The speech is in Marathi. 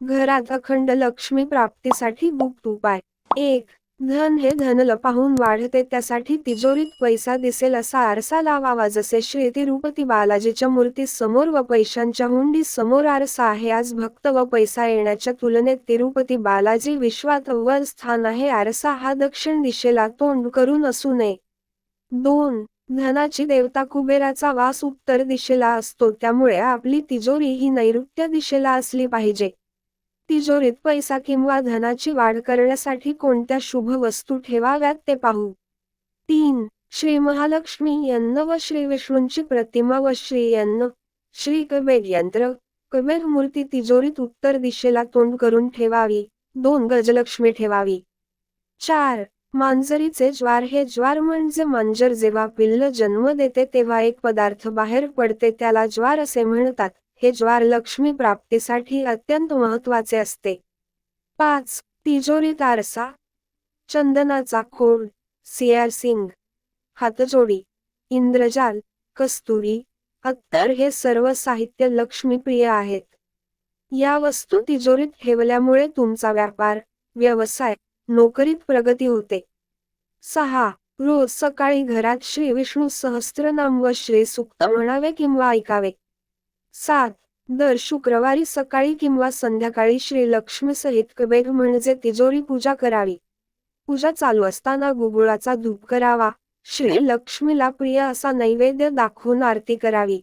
घरात अखंड लक्ष्मी प्राप्तीसाठी गुप्त उपाय एक धन हे धनल पाहून वाढते त्यासाठी तिजोरीत पैसा दिसेल असा आरसा लावावा. जसे श्री तिरुपती बालाजीच्या मूर्ती समोर व पैशांच्या हुंडी समोर आरसा आहे आज भक्त व पैसा येण्याच्या तुलनेत तिरुपती बालाजी विश्वात वर स्थान आहे. आरसा हा दक्षिण दिशेला तोंड करून असू नये. दोन धनाची देवता कुबेराचा वास उत्तर दिशेला असतो. त्यामुळे आपली तिजोरी ही नैऋत्य दिशेला असली पाहिजे. तिजोरीत पैसा किंवा धनाची वाढ करण्यासाठी कोणत्या शुभ वस्तू ठेवाव्यात ते पाहू. तीन श्री महालक्ष्मी यन्न व श्री विष्णूंची प्रतिमा व श्री यन्न श्री कबेर यंत्र कबेर मूर्ती तिजोरीत उत्तर दिशेला तोंड करून ठेवावी. दोन गजलक्ष्मी ठेवावी. चार मांजरीचे ज्वार हे ज्वार म्हणजे मांजर जेव्हा पिल्ल जन्म देते तेव्हा एक पदार्थ बाहेर पडते त्याला ज्वार असे म्हणतात. हे ज्वार लक्ष्मी प्राप्तीसाठी अत्यंत महत्त्वाचे असते. पाच तिजोरीत आरसा चंदनाचा खोड सियार सिंग हातजोडी इंद्रजाल कस्तुरी अत्तर हे सर्व साहित्य लक्ष्मीप्रिय आहेत. या वस्तू तिजोरीत ठेवल्यामुळे तुमचा व्यापार व्यवसाय नोकरीत प्रगती होते. सहा रोज सकाळी घरात श्री विष्णू सहस्त्रनाम व श्री सुक्त म्हणावे किंवा ऐकावे. सात. दर शुक्रवारी सकाळी किंवा संध्याकाळी श्री लक्ष्मी सहित कबेर म्हणजे तिजोरी पूजा करावी. पूजा चालू असताना गुगुळाचा धूप करावा. श्री लक्ष्मीला प्रिय असा नैवेद्य दाखवून आरती करावी.